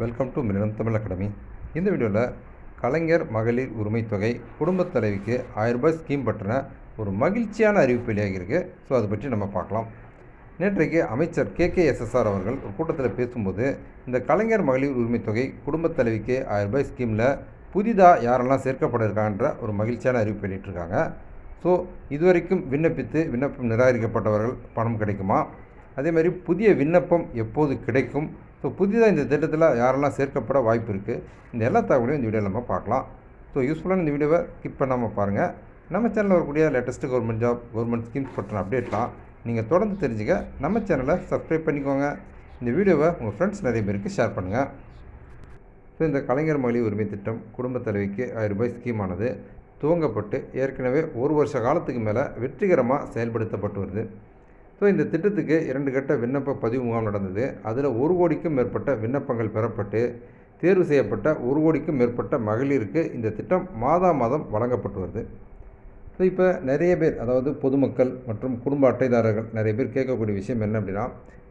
Welcome to minimum Tamil academy. இந்த வீடியோவில் கலைஞர் மகளிர் உரிமை தொகை குடும்பத் தலைவிக்கு ஆயிரம் ரூபாய் ஸ்கீம் பற்றின ஒரு மகிழ்ச்சியான அறிவிப்பு வெளியாகியிருக்கு. ஸோ அதை பற்றி நம்ம பார்க்கலாம். நேற்றைக்கு அமைச்சர் கே. கே. எஸ்எஸ்ஆர் அவர்கள் ஒரு கூட்டத்தில் பேசும்போது இந்த கலைஞர் மகளிர் உரிமை தொகை குடும்பத் தலைவிக்கு ஆயிரம் ரூபாய் ஸ்கீமில் புதிதாக யாரெல்லாம் சேர்க்கப்பட இருக்கான்ற ஒரு மகிழ்ச்சியான அறிவிப்பு வெளியிட்டிருக்காங்க. ஸோ இதுவரைக்கும் விண்ணப்பித்து விண்ணப்பம் நிராகரிக்கப்பட்டவர்கள் பணம் கிடைக்குமா? அதே மாதிரி புதிய விண்ணப்பம் எப்போது கிடைக்கும்? ஸோ புதிதாக இந்த திட்டத்தில் யாரெல்லாம் சேர்க்கப்பட வாய்ப்பு இருக்குது இந்த எல்லா தகவலையும் இந்த வீடியோவில் நம்ம பார்க்கலாம். ஸோ யூஸ்ஃபுல்லான இந்த வீடியோவை ஸ்கிப் பண்ணாமல் பாருங்கள். நம்ம சேனலில் வரக்கூடிய latest government job government schemes பற்றின அப்டேட்லாம் நீங்கள் தொடர்ந்து தெரிஞ்சுக்க நம்ம சேனலை சப்ஸ்கிரைப் பண்ணிக்கோங்க. இந்த வீடியோவை உங்கள் ஃப்ரெண்ட்ஸ் நிறைய பேருக்கு ஷேர் பண்ணுங்கள் ஸோ இந்த கலைஞர் மொழி உரிமை திட்டம் குடும்பத் தலைவிக்கு ஆயிரம் ரூபாய் ஸ்கீமானது துவங்கப்பட்டு ஏற்கனவே ஒரு வருஷ காலத்துக்கு மேலே வெற்றிகரமாக செயல்படுத்தப்பட்டு வருது. ஸோ இந்த திட்டத்துக்கு இரண்டு கட்ட விண்ணப்ப பதிவு முகாம் நடந்தது. அதில் ஒரு கோடிக்கும் மேற்பட்ட விண்ணப்பங்கள் பெறப்பட்டு தேர்வு செய்யப்பட்ட ஒரு கோடிக்கும் மேற்பட்ட மகளிருக்கு இந்த திட்டம் மாதா மாதம் வழங்கப்பட்டு வருது. ஸோ இப்போ நிறைய பேர் அதாவது பொதுமக்கள் மற்றும் குடும்ப அட்டைதாரர்கள் நிறைய பேர் கேட்கக்கூடிய விஷயம் என்ன அப்படின்னா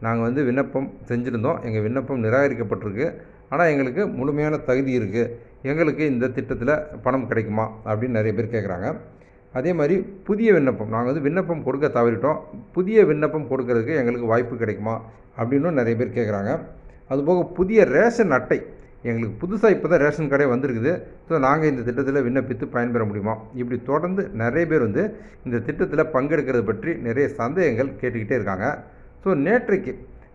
நாங்கள் வந்து விண்ணப்பம் செஞ்சுருந்தோம். எங்கள் விண்ணப்பம் நிராகரிக்கப்பட்டிருக்கு. ஆனால் எங்களுக்கு முழுமையான தகுதி இருக்குது எங்களுக்கு இந்த திட்டத்தில் பணம் கிடைக்குமா அப்படின்னு நிறைய பேர் கேட்குறாங்க. அதே மாதிரி புதிய விண்ணப்பம். நாங்கள் வந்து விண்ணப்பம் கொடுக்க தவறிட்டோம். புதிய விண்ணப்பம் கொடுக்கறதுக்கு எங்களுக்கு வாய்ப்பு கிடைக்குமா? அப்படின்னும் நிறைய பேர் கேட்குறாங்க அதுபோக புதிய ரேஷன் அட்டை. எங்களுக்கு புதுசாக இப்போ தான் ரேஷன் கடை வந்திருக்குது. ஸோ நாங்கள் இந்த திட்டத்தில் விண்ணப்பித்து பயன்பெற முடியுமா? இப்படி தொடர்ந்து நிறைய பேர் வந்து இந்த திட்டத்தில் பங்கெடுக்கிறது பற்றி நிறைய சந்தேகங்கள் கேட்டுக்கிட்டே இருக்காங்க. ஸோ நேற்றைக்கு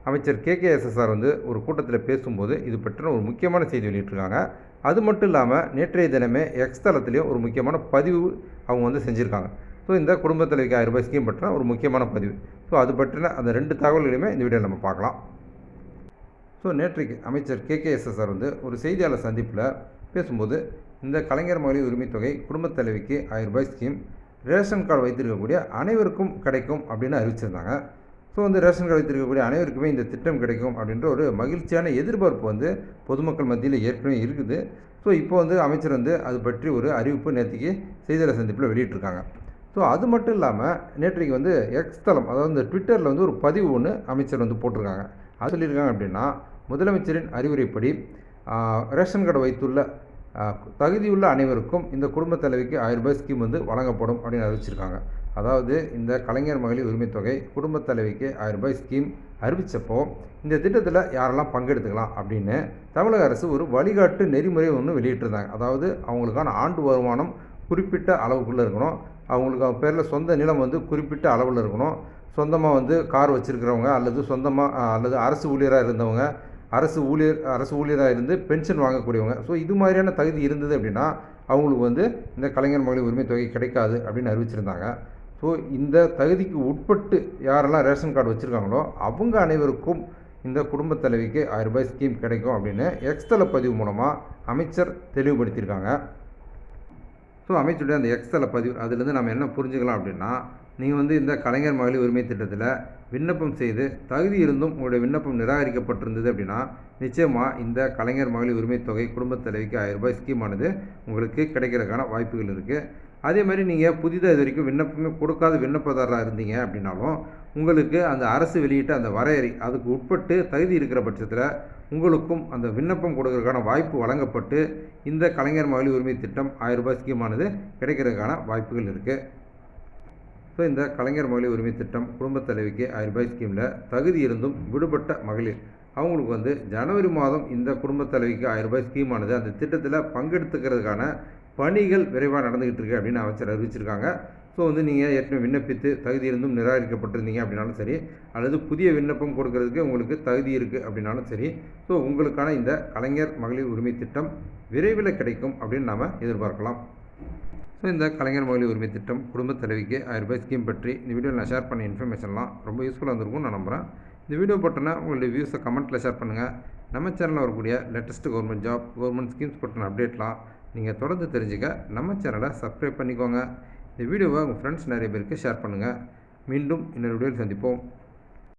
அமைச்சர் கே. கே. எஸ்எஸ்ஆர் வந்து ஒரு கூட்டத்தில் பேசும்போது இது பற்றின ஒரு முக்கியமான செய்தி வெளியிட்டிருக்காங்க. அது மட்டும் இல்லாமல் நேற்றைய தினமே எக்ஸ் தளத்துலேயும் ஒரு முக்கியமான பதிவு அவங்க வந்து செஞ்சுருக்காங்க. ஸோ இந்த குடும்பத் தலைவிக்கு ஆயிரம் ரூபாய் ஸ்கீம் பற்றின ஒரு முக்கியமான பதிவு. ஸோ அது பற்றின அந்த ரெண்டு தகவல்களையுமே இந்த வீடியோவில் நம்ம பார்க்கலாம். ஸோ நேற்றைக்கு அமைச்சர் கே. கே. எஸ்எஸ்ஆர் வந்து ஒரு செய்தியாளர் சந்திப்பில் பேசும்போது இந்த கலைஞர் மகளிர் உரிமை தொகை குடும்பத் தலைவிக்கு ஆயிரம் ரூபாய் ஸ்கீம் ரேஷன் கார்டு வைத்திருக்கக்கூடிய அனைவருக்கும் கிடைக்கும் அப்படின்னு அறிவிச்சிருந்தாங்க. ஸோ வந்து ரேஷன் கார்டு வைத்திருக்கக்கூடிய அனைவருக்குமே இந்த திட்டம் கிடைக்கும் அப்படின்ற ஒரு மகிழ்ச்சியான எதிர்பார்ப்பு வந்து பொதுமக்கள் மத்தியில் ஏற்கனவே இருக்குது. ஸோ இப்போ வந்து அமைச்சர் வந்து அது பற்றி ஒரு அறிவிப்பு நேற்றுக்கு செய்தியாளர் சந்திப்பில் வெளியிட்டிருக்காங்க. ஸோ அது மட்டும் இல்லாமல் நேற்றைக்கு வந்து எக்ஸ் தளம் அதாவது இந்த ட்விட்டரில் வந்து ஒரு பதிவு ஒன்று அமைச்சர் வந்து போட்டிருக்காங்க. அது சொல்லியிருக்காங்க அப்படின்னா முதலமைச்சரின் அறிவுரைப்படி ரேஷன் கார்டு வைத்துள்ள தகுதியுள்ள அனைவருக்கும் இந்த குடும்பத் தலைவிக்கு ஆயிரம் ரூபாய் ஸ்கீம் வந்து வழங்கப்படும் அப்படின்னு அறிவிச்சிருக்காங்க. அதாவது இந்த கலைஞர் மகளிர் உரிமைத் தொகை குடும்பத் தலைவிக்கு ஆயிரம் ரூபாய் ஸ்கீம் அறிவித்தப்போ இந்த திட்டத்தில் யாரெல்லாம் பங்கெடுத்துக்கலாம் அப்படின்னு தமிழக அரசு ஒரு வழிகாட்டு நெறிமுறை ஒன்று வெளியிட்டிருந்தாங்க. அதாவது அவங்களுக்கான ஆண்டு வருமானம் குறிப்பிட்ட அளவுக்குள்ளே இருக்கணும். அவங்களுக்கு அவங்க பேரில் சொந்த நிலம் வந்து குறிப்பிட்ட அளவில் இருக்கணும். சொந்தமாக வந்து கார் வச்சுருக்கிறவங்க அல்லது சொந்தமாக அல்லது அரசு ஊழியராக இருந்தவங்க அரசு ஊழியர் அரசு ஊழியராக இருந்து பென்ஷன் வாங்கக்கூடியவங்க. ஸோ இது மாதிரியான தகுதி இருந்தது அப்படின்னா அவங்களுக்கு வந்து இந்த கலைஞர் மகளிர் உரிமை தொகை கிடைக்காது அப்படின்னு அறிவிச்சிருந்தாங்க. ஸோ இந்த தகுதிக்கு உட்பட்டு யாரெல்லாம் ரேஷன் கார்டு வச்சுருக்காங்களோ அவங்க அனைவருக்கும் இந்த குடும்ப தலைவிக்கு ஆயிரம் ரூபாய் ஸ்கீம் கிடைக்கும் அப்படின்னு எக்ஸ்தல பதிவு மூலமாக அமைச்சர் தெளிவுபடுத்தியிருக்காங்க. ஸோ அமைச்சருடைய அந்த எக்ஸ்தல பதிவு அதுலேருந்து நம்ம என்ன புரிஞ்சுக்கலாம் அப்படின்னா நீங்கள் வந்து இந்த கலைஞர் மகளிர் உரிமை திட்டத்தில் விண்ணப்பம் செய்து தகுதி இருந்தும் உங்களுடைய விண்ணப்பம் நிராகரிக்கப்பட்டிருந்தது அப்படின்னா நிச்சயமாக இந்த கலைஞர் மகளிர் உரிமை தொகை குடும்பத் தலைவிக்கு ஆயிரம் ரூபாய் ஸ்கீமானது உங்களுக்கு கிடைக்கிறதுக்கான வாய்ப்புகள் இருக்குது அதே மாதிரி நீங்கள் புதிதாக இது வரைக்கும் விண்ணப்பமே கொடுக்காத விண்ணப்பதாரராக இருந்தீங்க அப்படின்னாலும் உங்களுக்கு அந்த அரசு வெளியிட்ட அந்த வரையறை அதுக்கு உட்பட்டு தகுதி இருக்கிற பட்சத்தில் உங்களுக்கும் அந்த விண்ணப்பம் கொடுக்கறதுக்கான வாய்ப்பு வழங்கப்பட்டு இந்த கலைஞர் மகளிர் உரிமை திட்டம் ஆயிரம் ரூபாய் ஸ்கீமானது கிடைக்கிறதுக்கான வாய்ப்புகள் இருக்குது ஸோ இந்த கலைஞர் மகளிர் உரிமை திட்டம் குடும்பத் தலைவிக்கு ஆயிரம் ரூபாய் ஸ்கீமில் தகுதி இருந்தும் விடுபட்ட மகளிர். அவங்களுக்கு வந்து ஜனவரி மாதம் இந்த குடும்பத் தலைவிக்கு ஆயிரம் ரூபாய் ஸ்கீமானது அந்த திட்டத்தில் பங்கெடுத்துக்கிறதுக்கான பணிகள் விரைவாக நடந்துக்கிட்டு இருக்கு அப்படின்னு அமைச்சர் அறிவிச்சிருக்காங்க. ஸோ வந்து நீங்கள் ஏற்கனவே விண்ணப்பித்து தகுதி இருந்தும் நிராகரிக்கப்பட்டிருந்தீங்க அப்படின்னாலும் சரி அல்லது புதிய விண்ணப்பம் கொடுக்கறதுக்கு உங்களுக்கு தகுதி இருக்குது அப்படின்னாலும் சரி ஸோ உங்களுக்கான இந்த கலைஞர் மகளிர் உரிமை திட்டம் விரைவில் கிடைக்கும் அப்படின்னு நாம் எதிர்பார்க்கலாம். இந்த கலைஞர் மகளிர் உரிமை திட்டம் குடும்ப தலைவிக்கு ஆயிரம் ரூபாய் ஸ்கீம் பற்றி இந்த வீடியோவில் நான் ஷேர் பண்ண இன்ஃபர்மேஷன்லாம் ரொம்ப யூஸ்ஃபுல்லாக இருந்திருக்கும்னு நான் நம்புகிறேன் இந்த வீடியோ போட்டோன்னா உங்களுடைய வியூஸை கமெண்ட்டில் ஷேர் பண்ணுங்கள் நம்ம சேனலில் வரக்கூடிய latest government job government schemes பற்றின அப்டேட்லாம் நீங்கள் தொடர்ந்து தெரிஞ்சுக்க நம்ம சேனலை சப்ஸ்கிரைப் பண்ணிக்கோங்க. இந்த வீடியோவை உங்கள் ஃப்ரெண்ட்ஸ் நிறைய பேருக்கு ஷேர் பண்ணுங்கள் மீண்டும் இன்னொரு வீடியோவில் சந்திப்போம்.